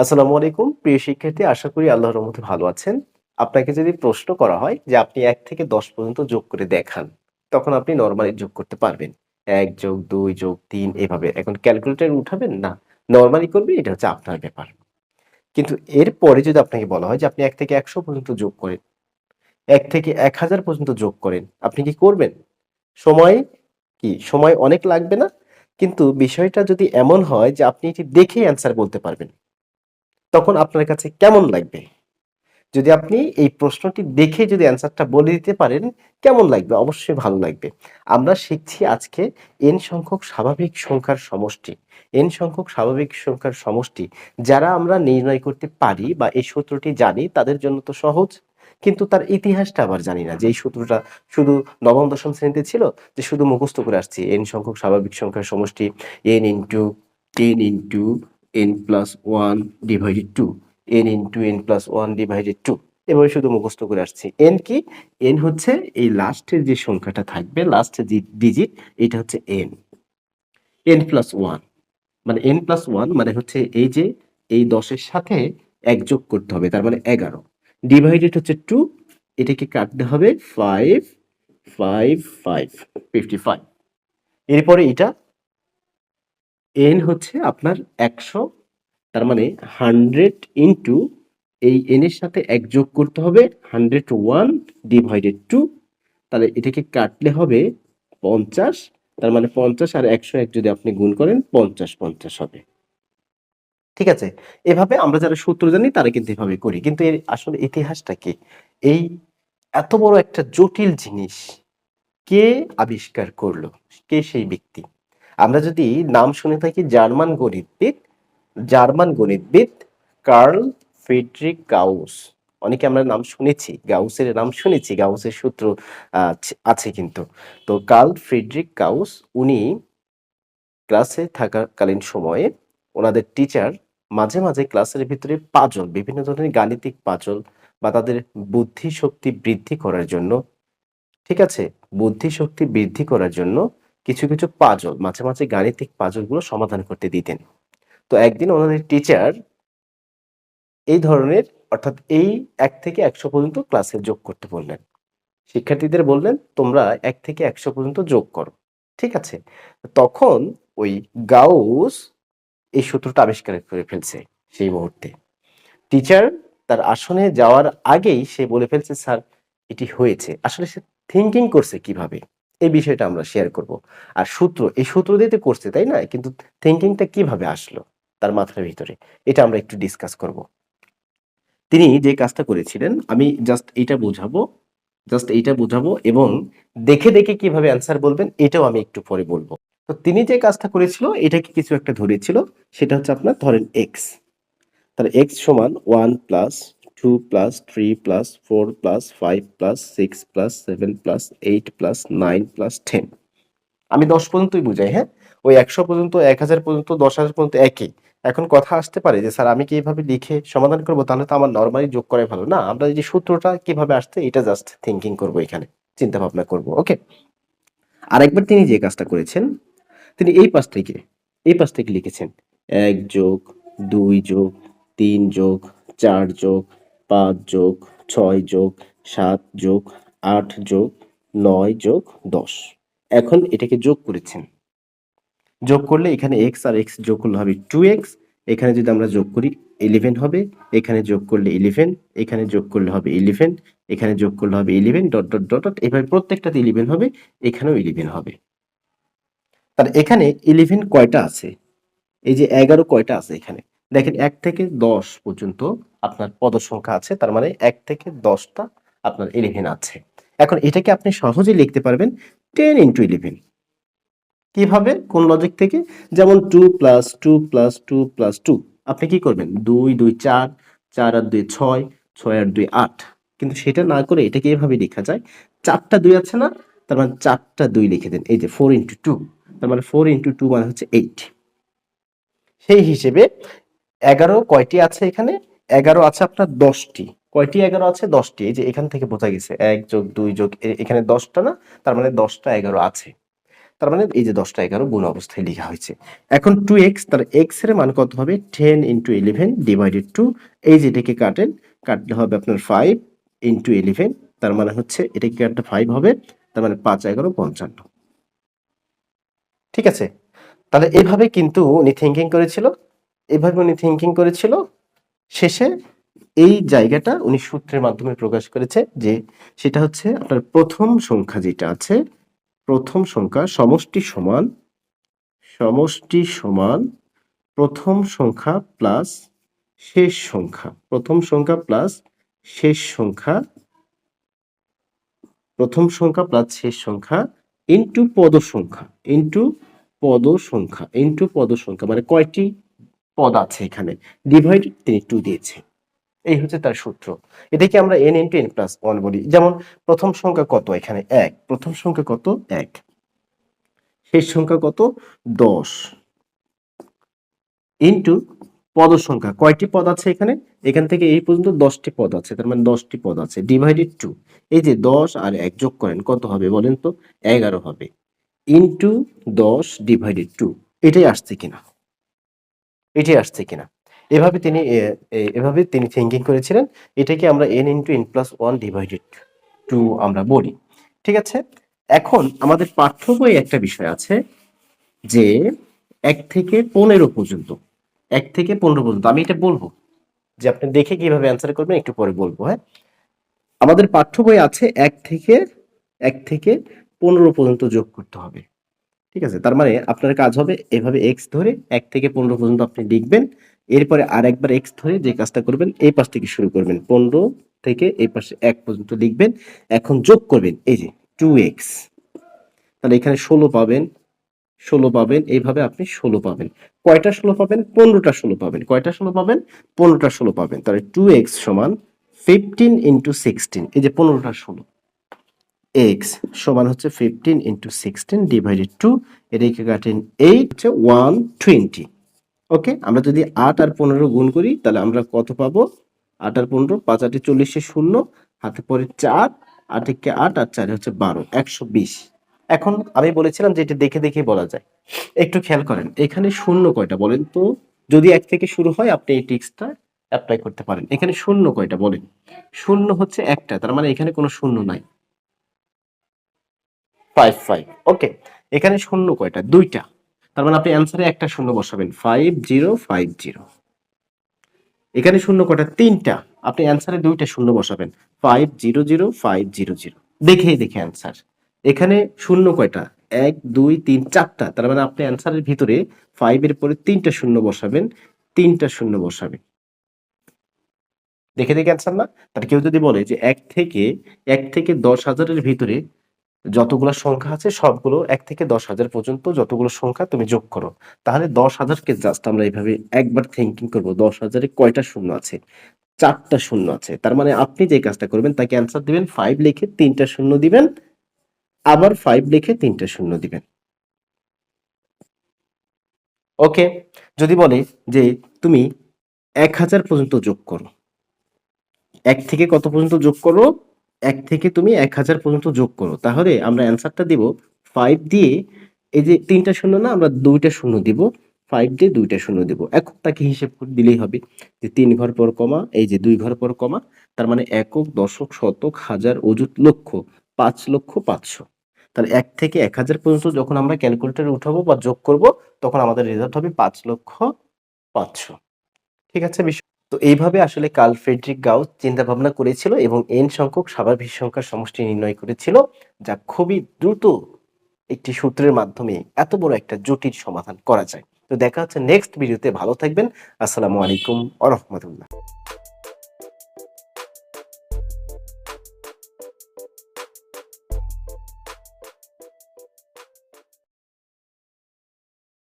আসসালামু আলাইকুম, প্রিয় শিক্ষার্থী, আশা করি আল্লাহর রহমতে ভালো আছেন। আপনাকে যদি প্রশ্ন করা হয় যে আপনি এক থেকে দশ পর্যন্ত যোগ করে দেখান, তখন আপনি নর্মালি যোগ করতে পারবেন। এক যোগ দুই যোগ তিন, এভাবে। এখন ক্যালকুলেটর উঠাবেন? না নর্মালি করবেন, এটা হচ্ছে আপনার ব্যাপার। কিন্তু এরপরে যদি আপনাকে বলা হয় যে আপনি এক থেকে একশো পর্যন্ত যোগ করেন, এক থেকে এক হাজার পর্যন্ত যোগ করেন, আপনি কি করবেন? সময় কি? সময় অনেক লাগবে না? কিন্তু বিষয়টা যদি এমন হয় যে আপনি এটি দেখেই অ্যান্সার বলতে পারবেন। তখন আপনার কাছে কেমন লাগবে? যদি আপনি এই প্রশ্নটি দেখে যদি অ্যান্সারটা বলে দিতে পারেন, কেমন লাগবে? অবশ্যই ভালো লাগবে। আমরা শিখছি আজকে এন সংখ্যক স্বাভাবিক সংখ্যার সমষ্টি। এন সংখ্যক স্বাভাবিক সংখ্যার সমষ্টি, যারা আমরা নির্ণয় করতে পারি বা এই সূত্রটি জানি, তাদের জন্য তো সহজ। কিন্তু তার ইতিহাসটা আবার জানি না যে এই সূত্রটা শুধু নবম, দশম শ্রেণীতে ছিল, যে শুধু মুখস্থ করে আসছি। এন সংখ্যক স্বাভাবিক সংখ্যার সমষ্টি n into ten into n plus one divided two n into n plus one divided two এভাবে শুধু মুখস্থ করে আসছি। এন কি? এন হচ্ছে এই লাস্টের যে সংখ্যাটা থাকবে লাস্টের যে ডিজিট এটা হচ্ছে এন এন প্লাস ওয়ান মানে এন প্লাস ওয়ান মানে হচ্ছে এই যে এই দশের সাথে এক যোগ করতে হবে, তার মানে এগারো। ডিভাইডেড হচ্ছে টু এটাকে কাটতে হবে five five five fifty five এরপরে এটা এন হচ্ছে আপনার একশো, তার মানে হান্ড্রেড ইন্টু এই এন এর সাথে এক যোগ করতে হবে হান্ড্রেড ওয়ান ডিভাইডেড টু তাহলে এটাকে কাটলে হবে পঞ্চাশ, তার মানে পঞ্চাশ আর একশো এক যদি আপনি গুণ করেন পঞ্চাশ পঞ্চাশ হবে। ঠিক আছে? এভাবে আমরা যারা সূত্র জানি তারা কিন্তু এভাবে করি। কিন্তু এর আসলে ইতিহাসটা কি? এই এত বড় একটা জটিল জিনিস কে আবিষ্কার করল? কে সেই ব্যক্তি? আমরা যদি নাম শুনে থাকি জার্মান গণিতবিদ জার্মান গণিতবিদ কার্ল ফ্রিডরিক গাউস। অনেকে আমরা নাম শুনেছি, গাউসের নাম শুনেছি, গাউসের সূত্র আছে কিন্তু। তো কার্ল ফ্রিডরিক গাউস, উনি ক্লাসে থাকাকালীন সময়ে ওনাদের টিচার মাঝে মাঝে ক্লাসের ভিতরে পাজল বিভিন্ন ধরনের গাণিতিক পাজল বা তাদের বুদ্ধি শক্তি বৃদ্ধি করার জন্য, ঠিক আছে? বুদ্ধি শক্তি বৃদ্ধি করার জন্য কিছু কিছু পাজল, মাঝে মাঝে গাণিতিক পাজলগুলো সমাধান করতে দিতেন। তো একদিন ওনাদের টিচার এই ধরনের, অর্থাৎ এই এক থেকে একশো পর্যন্ত ক্লাসে যোগ করতে বললেন। শিক্ষার্থীদের বললেন, তোমরা এক থেকে একশো পর্যন্ত যোগ করো। ঠিক আছে? তখন ওই গাউস এই সূত্রটা আবিষ্কার করে ফেলছে সেই মুহূর্তে। টিচার তার আসনে যাওয়ার আগেই সে বলে ফেলছে, স্যার, এটি হয়েছে। আসলে সে থিঙ্কিং করছে কীভাবে? এই বিষয়টা আমরা শেয়ার করব। আর সূত্র, এই সূত্র দিয়ে তো করছে, তাই না? কিন্তু থিঙ্কিংটা কীভাবে আসলো তার মাথার ভিতরে, এটা আমরা একটু ডিসকাস করব। তিনি যে কাজটা করেছিলেন, আমি জাস্ট এইটা বোঝাবো জাস্ট এইটা বোঝাবো এবং দেখে দেখে কীভাবে অ্যান্সার বলবেন, এটাও আমি একটু পরে বলব। তো তিনি যে কাজটা করেছিল, এটাকে কিছু একটা ধরেছিল, সেটা হচ্ছে আপনার ধরেন এক্স তাহলে এক্স সমান one plus two plus three plus four plus five plus six plus seven plus eight plus nine plus ten আমি দশ পর্যন্তই বুঝাই হ্যাঁ? ওই একশো পর্যন্ত, এক হাজার পর্যন্ত, দশ হাজার পর্যন্ত একই। এখন কথা আসতে পারে যে, স্যার, আমি কি এইভাবে লিখে সমাধান করব? তাহলে তো আমার নর্মালি যোগ করাই ভালো। না, আমরা যে সূত্রটা কীভাবে আসছে, এটা জাস্ট থিঙ্কিং করব এখানে। চিন্তা ভাবনা করব ওকে আরেকবার তিনি যে কাজটা করেছেন, তিনি এই পাশ থেকে, এই পাশ থেকে লিখেছেন। এক যোগ, দুই যোগ, তিন যোগ, চার যোগ পাঁচ যোগ ছয় যোগ সাত যোগ আট যোগ নয় যোগ দশ। এখন এটাকে যোগ করেছেন। যোগ করলে এখানে এক্স আর এক্স যোগ করলে হবে টু এক্স এখানে যদি আমরা যোগ করি ইলেভেন হবে। এখানে যোগ করলে ইলেভেন এখানে যোগ করলে হবে ইলেভেন এখানে যোগ করলে হবে eleven dot dot dot dot এভাবে প্রত্যেকটাতে ইলেভেন হবে, এখানেও ইলেভেন হবে। তাহলে এখানে ইলেভেন কয়টা আছে? এই যে এগারো কয়টা আছে এখানে? দেখেন এক থেকে দশ পর্যন্ত আপনার পদ সংখ্যা আছে, তার মানে এক থেকে দশটা আপনার ইলেভেন আছে। এখন এটাকে আপনি সহজেই লিখতে পারবেন টেন ইন্টু ইলেভেন কীভাবে? কোন লজিক থেকে? যেমন two plus two plus two plus two আপনি কি করবেন? দুই দুই, চার চার আর দুই, ছয় ছয় আর দুই, আট। কিন্তু সেটা না করে এটাকে এভাবে লেখা যায়, চারটা দুই আছে না, তার মানে চারটা দুই লিখে দেন। এই যে ফোর ইন্টু টু তার মানে ফোর ইন্টু টু মানে হচ্ছে এইট সেই হিসেবে এগারো কয়টি আছে এখানে? এগারো আছে আপনার দশটি। কয়টি এগারো আছে? দশটি। এই যে এখান থেকে বোঝা গেছে, এক যোগ দুই যোগ এখানে দশটা না? তার মানে দশটা এগারো আছে। তার মানে এই যে দশটা এগারো গুণ অবস্থায় লেখা হয়েছে। এখন টু এক্স তার এক্সের মান কত হবে? Ten into eleven divided by two যেটাকে কাটেন, কাটলে হবে আপনার ফাইভ ইন্টু ইলেভেন তার মানে হচ্ছে এটাকে কাটলে ফাইভ হবে, তার মানে পাঁচ এগারো পঞ্চান্ন। ঠিক আছে? তাহলে এভাবে কিন্তু উনি থিঙ্কিং করেছিল। এভাবে উনি থিঙ্কিং করেছিল। শেষে এই জায়গাটা উনি সূত্রের মাধ্যমে প্রকাশ করেছে যে সেটা হচ্ছে আপনার প্রথম সংখ্যা যেটা আছে, প্রথম সংখ্যা সমষ্টি সমান সমষ্টি সমান প্রথম সংখ্যা প্লাস শেষ সংখ্যা, প্রথম সংখ্যা প্লাস শেষ সংখ্যা, প্রথম সংখ্যা প্লাস শেষ সংখ্যা ইন্টু পদ সংখ্যা ইন্টু পদ সংখ্যা ইন্টু পদ সংখ্যা মানে কয়টি? পদ আছে এখানে। ডিভাইডেড তিনি টু দিয়েছে। এই হচ্ছে তার সূত্র। এটাকে আমরা n into n plus one বলি। যেমন, প্রথম সংখ্যা কত এখানে? এক। প্রথম সংখ্যা কত? এক। শেষ সংখ্যা কত? দশ। ইন্টু পদ সংখ্যা। কয়টি পদ আছে এখানে? এখান থেকে এই পর্যন্ত দশটি পদ আছে। তার মানে দশটি পদ আছে। ডিভাইডেড টু এই যে দশ আর এক যোগ করেন, কত হবে বলেন তো? এগারো হবে। ইন্টু দশ ডিভাইডেড টু এটাই আসছে কিনা? এটাই আসছে কিনা। এভাবে তিনি এভাবে তিনি থিঙ্কিং করেছিলেন। এটাকে আমরা n into n plus one divided by আমরা বলি। ঠিক আছে? এখন আমাদের পাঠ্য বই একটা বিষয় আছে যে এক থেকে পনেরো পর্যন্ত, এক থেকে পনেরো পর্যন্ত, আমি এটা বলব। যে আপনি দেখে কীভাবে অ্যান্সার করবেন, একটু পরে বলব হ্যাঁ? আমাদের পাঠ্য বই আছে এক থেকে এক থেকে পনেরো পর্যন্ত যোগ করতে হবে। ঠিক আছে? তার মানে আপনার কাজ হবে এভাবে এক্স ধরে এক থেকে পনেরো পর্যন্ত আপনি লিখবেন। এরপরে আর একবার এক্স ধরে যে কাজটা করবেন, এই পাশ থেকে শুরু করবেন। পনেরো থেকে এই পাশে এক পর্যন্ত লিখবেন। এখন যোগ করবেন, এই যে টু এক্স তাহলে এখানে ষোলো পাবেন ষোলো পাবেন, এইভাবে আপনি ষোলো পাবেন। কয়টা ষোলো পাবেন? পনেরোটা ষোলো পাবেন। কয়টা ষোলো পাবেন? পনেরোটা ষোলো পাবেন। তাহলে টু এক্স সমান ফিফটিন ইন্টু সিক্সটিন এই যে পনেরোটা ষোলো। এক্স সমান হচ্ছে fifteen into sixteen divided by two কাটেন এইট হচ্ছে ওয়ান টোয়েন্টি ওকে আমরা যদি আট আর পনেরো গুণ করি, তাহলে আমরা কত পাবো? আট আর পনেরো, পাঁচ আটে চল্লিশে শূন্য, হাতে পরে চার আটেকে আট আর চারে হচ্ছে বারো, একশো বিশ। এখন আমি বলেছিলাম যে এটা দেখে দেখে বলা যায়। একটু খেয়াল করেন, এখানে শূন্য কয়টা বলেন তো? যদি এক থেকে শুরু হয়, আপনি এই টিক্সটা অ্যাপ্লাই করতে পারেন। এখানে শূন্য কয়টা বলেন? শূন্য হচ্ছে একটা, তার মানে এখানে কোনো শূন্য নাই। ফাইভ ফাইভ ওকে এখানে শূন্য কয়টা? দুইটা। তার মানে আপনি অ্যান্সারে একটা শূন্য বসাবেন। ফাইভ জিরো ফাইভ জিরো এখানে শূন্য কয়টা? তিনটা। আপনি অ্যান্সারে দুইটা শূন্য বসাবেন। Five zero zero five zero zero দেখেই, দেখে অ্যান্সার এখানে শূন্য কয়টা? এক, দুই, তিন, চারটা। তার মানে আপনি অ্যান্সারের ভিতরে ফাইভের পরে তিনটা শূন্য বসাবেন। তিনটা শূন্য বসাবেন। দেখে দেখে অ্যান্সার না? তার কেউ যদি বলে যে এক থেকে এক থেকে দশ হাজারের ভিতরে যতগুলো সংখ্যা আছে, সবগুলো এক থেকে দশ হাজার পর্যন্ত যতগুলো সংখ্যা তুমি যোগ করো, তাহলে দশ হাজারকে জাস্ট আমরা এইভাবে একবার থিঙ্কিং করব, দশ হাজারে কয়টা শূন্য আছে? চারটা শূন্য আছে। তার মানে আপনি যে কাজটা করবেন, তাকে অ্যান্সার দিবেন ফাইভ লিখে তিনটা শূন্য দিবেন, আবার ফাইভ লিখে তিনটা শূন্য দিবেন। ওকে যদি বলে যে তুমি এক হাজার পর্যন্ত যোগ করো, এক থেকে কত পর্যন্ত যোগ করো? এক থেকে তুমি এক হাজার পর্যন্ত যোগ করো। তাহলে আমরা অ্যান্সারটা দিব ফাইভ দিয়ে, এই যে তিনটা শূন্য না, আমরা দুইটা শূন্য দিব। ফাইভ দিয়ে দুইটা শূন্য দিব। একক তাকে হিসেব করে দিলেই হবে যে তিন ঘর পর কমা, এই যে দুই ঘর পর কমা, তার মানে একক, দশক, শতক, হাজার, অযুত, লক্ষ, পাঁচ লক্ষ, পাঁচশো। তাহলে এক থেকে এক হাজার পর্যন্ত যখন আমরা ক্যালকুলেটারে উঠাবো বা যোগ করব, তখন আমাদের রেজাল্ট হবে পাঁচ লক্ষ, পাঁচশো। ঠিক আছে, বিষয় তো এইভাবে আসলে কার্ল ফ্রেডরিক গাউস চিন্তা ভাবনা করেছিল এবং এন সংখ্যক স্বাভাবিক সংখ্যার সমষ্টি নির্ণয় করেছিল, যা খুবই দ্রুত একটি সূত্রের মাধ্যমে এত বড় একটা জটিল সমাধান করা যায়। তো দেখা হচ্ছে নেক্সট ভিডিওতে ভালো থাকবেন। আসসালামু আলাইকুম। আ রহমতুল্লাহ